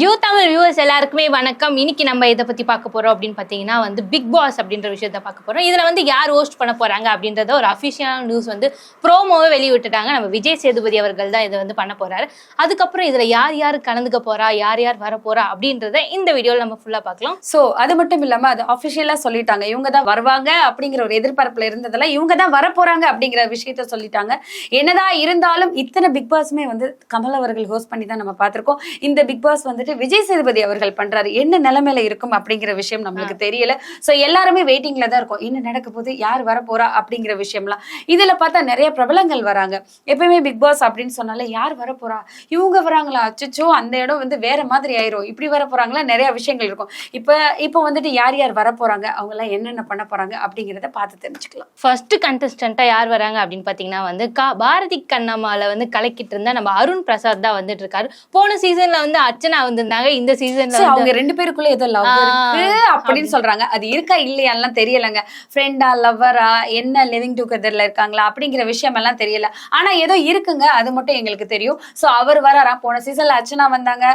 You Tamil viewers எல்லாருக்குமே வணக்கம். இன்னைக்கு நம்ம இதை பத்தி பார்க்க போறோம் அப்படின்னு பார்த்தீங்கன்னா வந்து பிக் பாஸ் அப்படின்ற விஷயத்த பார்க்க போறோம். இதுல வந்து யார் ஹோஸ்ட் பண்ண போறாங்க அப்படின்றத ஒரு அஃபிஷியலான நியூஸ் வந்து ப்ரோமோவே வெளியிட்டுட்டாங்க. நம்ம விஜய் சேதுபதி அவர்கள் தான் இதை வந்து பண்ண போறாரு. அதுக்கப்புறம் இதுல யார் யார் கலந்துக்க போறா யார் யார் வர போறா அப்படின்றத இந்த வீடியோல நம்ம ஃபுல்லா பார்க்கலாம். சோ அது மட்டும் இல்லாம அது அபிஷியலா சொல்லிட்டாங்க. இவங்க தான் வருவாங்க அப்படிங்கிற ஒரு எதிர்பார்ப்புல இருந்ததெல்லாம் இவங்க தான் வரப்போறாங்க அப்படிங்கிற விஷயத்த சொல்லிட்டாங்க. என்னதான் இருந்தாலும் இத்தனை பிக் பாஸ்மே வந்து கமல் அவர்கள் ஹோஸ்ட் பண்ணி தான் நம்ம பார்த்திருக்கோம். இந்த பிக் பாஸ் வந்து வந்துட்டு விஜய் சேதுபதி அவர்கள் பண்றாரு. என்ன நிலைமையில இருக்கும் அப்படிங்கிற விஷயம் நம்மளுக்கு தெரியல. சோ எல்லாருமே வெயிட்டிங்ல தான் இருக்கும். என்ன நடக்க போகுது? யார் வர போறா அப்படிங்கிற விஷயம்லாம். இதுல பார்த்தா நிறைய பிரபலங்கள் வராங்க. எப்பயுமே பிக் பாஸ் அப்படின்னு சொன்னாலே யார் வர போறா இவங்க வராங்களா? அச்சச்சோ அந்த இடம் வந்து வேற மாதிரி ஆயிரும். இப்படி வர போறாங்களா நிறைய விஷயங்கள் இருக்கும். இப்ப இப்போ வந்துட்டு யார் யார் வர போறாங்க அவங்க எல்லாம் என்னென்ன பண்ண போறாங்க? அப்படிங்கிறத பார்த்து தெரிஞ்சுக்கலாம். ஃபர்ஸ்ட் கண்டஸ்டண்டா யார் வராங்க அப்படின்னு பார்த்தீங்கன்னா வந்து கா பாரதி கண்ணம்மால வந்து கலக்கிட்டு இருந்த நம்ம அருண் பிரசாத் தான் வந்துட்டு இருக்காரு. போன சீசன்ல வந்து அர்ச்சனா வந்திருந்தாங்க இந்த சீசன்ல அவங்க ரெண்டு பேருக்குள்ள ஏதோ லவ் இருக்கு அப்படின்னு சொல்றாங்க. அது இருக்கா இல்லையாலாம் தெரியலங்க. ஃப்ரெண்டா லவ்வரா என்ன லிவிங் டுகெதர்ல இருக்காங்களா அப்படிங்கிற விஷயம் எல்லாம் தெரியல. ஆனா ஏதோ இருக்குங்க. அது மட்டும் எங்களுக்கு தெரியும். சோ அவர் வராரா? போன சீசன்ல அர்ச்சனா வந்தாங்க.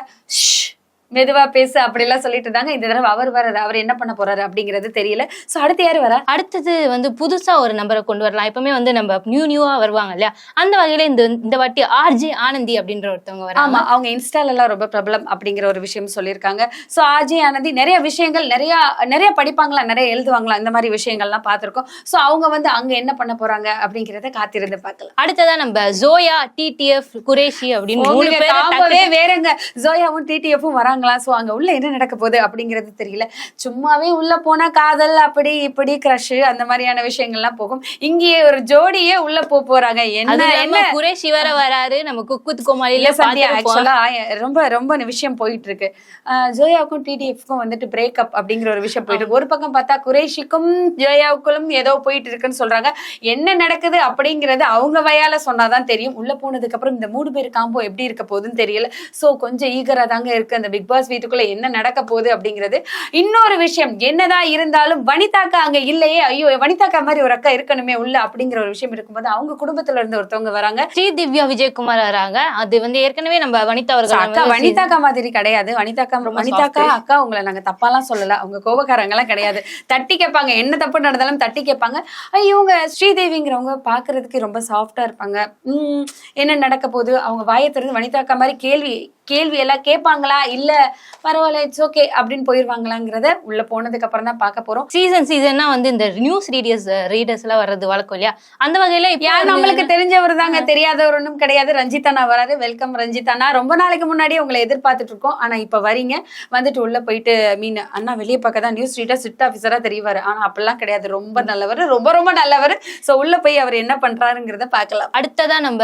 மெதுவா பேசு அப்படி எல்லாம் சொல்லிட்டு இருந்தாங்க. இந்த தடவை அவர் வராரு அவர் என்ன பண்ண போறாரு அப்படிங்கிறது தெரியல. சோ அடுத்து யாரு வரா? அடுத்தது வந்து புதுசா ஒரு நம்பரை கொண்டு வரலாம். எப்பவுமே வந்து நம்ம நியூ நியூவா வருவாங்க இல்லையா? அந்த வகையில இந்த இந்த வாட்டி ஆர்ஜி ஆனந்தி அப்படின்ற ஒருத்தவங்க வராங்க. ஆமா அவங்க இன்ஸ்டால எல்லாம் ரொம்ப பிரபலம் அப்படிங்கிற ஒரு விஷயம் சொல்லியிருக்காங்க. சோ ஆஜி ஆனந்தி நிறைய விஷயங்கள் நிறைய நிறைய படிப்பாங்களா? நிறைய எழுதுவாங்களா? இந்த மாதிரி விஷயங்கள்லாம் பார்த்திருக்கோம். சோ அவங்க வந்து அங்க என்ன பண்ண போறாங்க அப்படிங்கறத காத்திருந்து பார்க்கலாம். அடுத்ததா நம்ம ஜோயா டிடிஎஃப் குரேஷி அப்படின்னு வேறங்க. ஜோயாவும் டிடிஎஃப்பும் வராங்களா சோ அங்க உள்ள என்ன நடக்க போகுது அப்படிங்கிறது தெரியல. சும்மாவே உள்ள போனா காதல் அப்படி இப்படி கிரஷ் அந்த மாதிரியான விஷயங்கள்லாம் போகும். இங்கேயே ஒரு ஜோடியே உள்ள போக போறாங்க. என்ன என்ன? குரேஷி வேற வராரு நம்ம குக்குத் கோமாளில சந்தியா பாத்துருப்போம் ஆக்சுவலா ரொம்ப ரொம்ப விஷயம் போயிட்டு இருக்கு ஜோயாவுக்கும் டிடிஎஃப்க்கும் வந்துட்டு பிரேக்கப் அப்படிங்கிற ஒரு விஷயம் போயிட்டு இருக்கு ஒரு பக்கம் பார்த்தா குரேஷிக்கும் ஜோயாவுக்கும் ஏதோ போயிட்டு இருக்குன்னு சொல்றாங்க. என்ன நடக்குது அப்படிங்கறது அவங்க வயால சொன்னாதான் தெரியும். உள்ள போனதுக்கு அப்புறம் இந்த மூணு பேர் காம்போ எப்படி இருக்க போகுதுன்னு தெரியல. சோ கொஞ்சம் ஈகரா தாங்க இருக்கு அந்த பிக் பாஸ் வீட்டுக்குள்ள என்ன நடக்க போகுது அப்படிங்கிறது இன்னொரு விஷயம். என்னதான் இருந்தாலும் வனிதாக்கா அங்க இல்லையே ஐயோ வனிதாக்கா மாதிரி ஒரு அக்கா இருக்கணுமே உள்ள அப்படிங்கிற ஒரு விஷயம் இருக்கும்போது அவங்க குடும்பத்துல இருந்து ஒருத்தவங்க வராங்க. ஸ்ரீ திவ்யா விஜயகுமார் வராங்க. அது வந்து ஏற்கனவே நம்ம வனிதா அவர்கள் அக்கா வனிதாக்கா மாதிரி கிடையாது. வனிதாக்கா வனிதாக்கா அக்கா உங்களை நாங்க தப்பாலாம் சொல்லல. அவங்க கோபக்காரங்க எல்லாம் கிடையாது. தட்டி கேட்பாங்க. என்ன தப்பு நடந்தாலும் தட்டி கேட்பாங்க. இவங்க ஸ்ரீதேவிங்கிறவங்க பாக்குறதுக்கு ரொம்ப சாஃப்டா இருப்பாங்க. என்ன நடக்க போகுது? அவங்க வாயை திறந்து வனிதாக்கா மாதிரி கேள்வி கேள்வி எல்லாம் கேட்பாங்களா? இல்ல பரவாயில்ல இட்ஸ் ஓகே அப்படின்னு போயிருவாங்களாங்கிறத உள்ள போனதுக்கு அப்புறம் தான் பார்க்க போறோம். சீசன் சீசன்னா வந்து இந்த நியூஸ் ரீடர்ஸ் ரீடர்ஸ் எல்லாம் வர்றது வழக்கம் இல்லையா? அந்த வகையில யார் நம்மளுக்கு தெரிஞ்சவர் தாங்க தெரியாதவர் ஒன்றும் கிடையாது. ரஞ்சிதானா வராது வெல்கம் ரஞ்சிதானா ரொம்ப நாளைக்கு முன்னாடியே உங்களை எதிர்பார்த்துட்டு இருக்கோம். ஆனா இப்ப வரீங்க. வந்துட்டு உள்ள போயிட்டு மீன் அண்ணா வெளியே பார்க்க தான் நியூஸ் ரீடர் சிட் ஆஃபீஸரா தெரியவாரு ஆனா அப்படிலாம் கிடையாது. ரொம்ப நல்லவர். ரொம்ப ரொம்ப நல்லவர். சோ உள்ள போய் அவர் என்ன பண்றாருங்கிறத பார்க்கலாம். அடுத்ததா நம்ம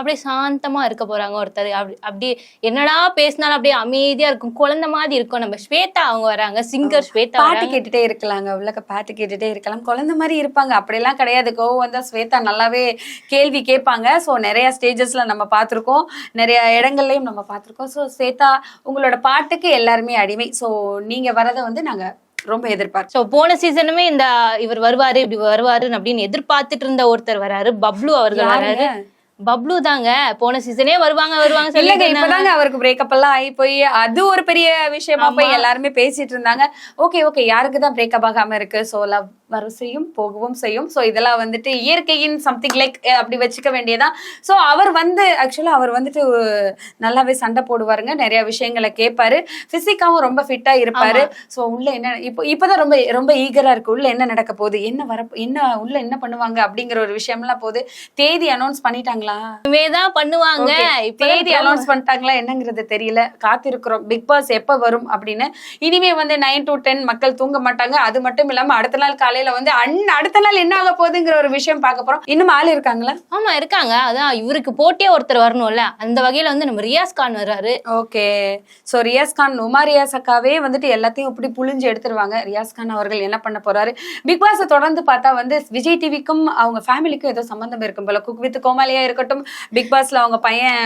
அப்படியே சாந்தமா இருக்க போறாங்க ஒருத்தர். அப்படி அப்படியே என்னடா பேசினாலும் அப்படியே அமைதியா இருக்கும். குழந்தை மாதிரி இருக்கும். நம்ம ஸ்வேதா அவங்க வராங்க. சிங்கர் ஸ்வேதா பாட்டு கேட்டுட்டே இருக்கலாங்க. உள்ளக்க பாட்டு கேட்டுட்டே இருக்கலாம். குழந்தை மாதிரி இருப்பாங்க. அப்படியெல்லாம் கிடையாது. கோவம் வந்தா ஸ்வேதா நல்லாவே கேள்வி கேட்பாங்க. ஸோ நிறைய ஸ்டேஜஸ்ல நம்ம பார்த்துருக்கோம். நிறைய இடங்கள்லயும் நம்ம பார்த்துருக்கோம். ஸோ ஸ்வேதா உங்களோட பாட்டுக்கு எல்லாருமே அடிமை. ஸோ நீங்க வரதை வந்து நாங்க ரொம்ப எதிர்பார்க்கிறோம். சோ போன சீசனுமே இந்த இவர் வருவாரு இப்படி வருவாரு அப்படின்னு எதிர்பார்த்துட்டு இருந்த ஒருத்தர் வராரு. பப்ளு அவர்கள் வராரு? பப்ளு தாங்க. போன சீசனே வருவாங்க வருவாங்க இல்லங்க. இப்பதாங்க அவருக்கு பிரேக்கப் எல்லாம் ஆகி போய் அது ஒரு பெரிய விஷயமா போய் எல்லாருமே பேசிட்டு இருந்தாங்க. ஓகே ஓகே யாருக்கு தான் பிரேக்கப் ஆகாம இருக்கு? சோ லவ் வரும் செய்யும் போகவும் செய்யும். சோ இதெல்லாம் வந்துட்டு இயற்கையின் சம்திங் லைக் அப்படி வச்சுக்க வேண்டியதான் சோ அவர் வந்து ஆக்சுவலா அவர் வந்துட்டு நல்லாவே சண்டை போடுவாருங்க. நிறைய விஷயங்களை கேட்பாரு. பிசிக்காவும் ரொம்ப ஃபிட்டா இருப்பாரு. சோ உள்ள என்ன இப்போ இப்பதான் ரொம்ப ரொம்ப ஈகரா இருக்கு. உள்ள என்ன நடக்க போகுது? என்ன வர என்ன உள்ள என்ன பண்ணுவாங்க? அப்படிங்கிற ஒரு விஷயம்லாம் போகுது தேதி அனௌன்ஸ் பண்ணிட்டாங்களா? இனிமேதான் பண்ணுவாங்க. தேதி அனௌன்ஸ் பண்ணிட்டாங்களா? என்னங்கிறது தெரியல. காத்திருக்கிறோம். பிக் பாஸ் எப்ப வரும் அப்படின்னு. இனிமே வந்து நைன் டு டென் மக்கள் தூங்க மாட்டாங்க. அது மட்டும் இல்லாம அடுத்த நாள் காலையில வந்து அன் அடுத்த நாள் என்ன ஆக போகுதுங்கிற ஒரு விஷயம் பார்க்க போறோம். இன்னும் ஆள் இருக்காங்களா? ஆமா இருக்காங்க. அதான் இவருக்கு போட்டியே ஒருத்தர் வரணும்ல. அந்த வகையில வந்து நம்ம ரியாஸ் கான் வர்றாரு. ஓகே. சோ ரியாஸ் கான் உமா ரியாஸ் அக்காவே வந்துட்டு எல்லாத்தையும் இப்படி புழிஞ்சு எடுத்துருவாங்க. ரியாஸ் கான் அவர்கள் என்ன பண்ண போறாரு? பிக் பாஸ் தொடர்ந்து பார்த்தா வந்து விஜய் டிவிக்கும் அவங்க ஃபேமிலிக்கும் ஏதோ சம்பந்தம் இருக்கும் போல. குக் வித் கோமாலியா இருக்கட்டும் பிக் பாஸ்ல அவங்க பையன்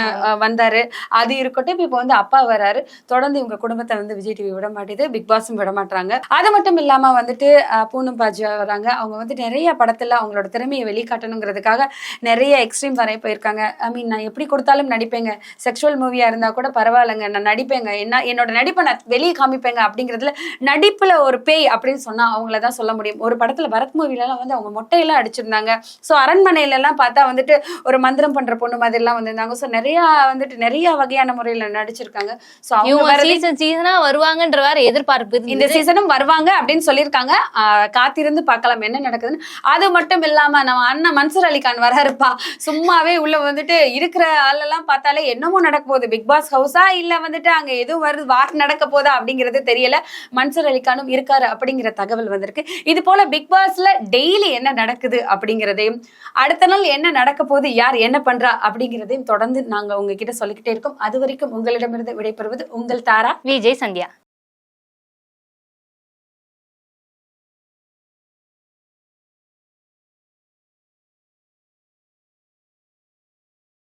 வந்தாரு. அது இருக்கட்டும் இப்போ வந்து அப்பா வராரு தொடர்ந்து இவங்க குடும்பத்தை வந்து விஜய் டிவி விட மாட்டேது பிக் பாஸும் விட மாட்டாங்க அது மட்டும் இல்லாம வந்துட்டு பூனம் பாஜி வராங்க. அவங்க வந்து நிறைய படத்துல அவங்களோட திறமையை வெளிக்காட்டணுங்கிறதுக்காக நிறைய எக்ஸ்ட்ரீம் வரைய போயிருக்காங்க. ஐ மீன் நான் எப்படி கொடுத்தாலும் நடிப்பேங்க. செக்ஷுவல் மூவியா இருந்தா கூட பரவாயில்லைங்க. நான் நடிப்பேங்க. என்ன என்னோட நடிப்பை நான் வெளியே காமிப்பேங்க அப்படிங்கிறதுல நடிப்புல ஒரு பேய் அப்படின்னு சொன்னா அவங்கள தான் சொல்ல முடியும். ஒரு படத்துல பரத் மூவில எல்லாம் வந்து அவங்க மொட்டையெல்லாம் அடிச்சிருந்தாங்க. ஸோ அரண்மனையில எல்லாம் பார்த்தா வந்துட்டு ஒரு மந்திரம் பண்ற பொண்ணு மாதிரி எல்லாம் வந்திருந்தாங்க. ஸோ நிறைய வந்துட்டு நிறைய வகையான முறையில நடிச்சிருக்காங்க. ஸோ அவங்க சீசன் சீசனா வருவாங்கன்ற வேற எதிர்பார்ப்பு இந்த. சீசனும் வருவாங்க அப்படின்னு சொல்லியிருக்காங்க. ஆஹ் காத்திருந்து பார்க்கலாம் என்ன நடக்குதுன்னு. அது மட்டும் இல்லாம நம்ம அண்ணன் மன்சூர் அலிகான் வராருப்பா. சும்மாவே உள்ள வந்துட்டு இருக்கிற ஆளெல்லாம் பார்த்தாலே என்னமோ நடக்க போகுது. பிக் பாஸ் ஹவுஸா இல்ல வந்துட்டு அங்க எதுவும் வருது வார் நடக்க போதா அப்படிங்கிறது தெரியல. மன்சூர் அலிகானும் இருக்காரு அப்படிங்கிற தகவல் வந்திருக்கு. இது போல பிக் பாஸ்ல டெய்லி என்ன நடக்குது அப்படிங்கிறதையும் அடுத்த நாள் என்ன நடக்க போகுது யார் என்ன பண்றா அப்படிங்கிறதையும் தொடர்ந்து நாங்க உங்ககிட்ட சொல்லிக்கிட்டே இருக்கோம். அது வரைக்கும் உங்களிடமிருந்து விடைபெறுவது உங்கள் தாரா. விஜய் சந்தியா.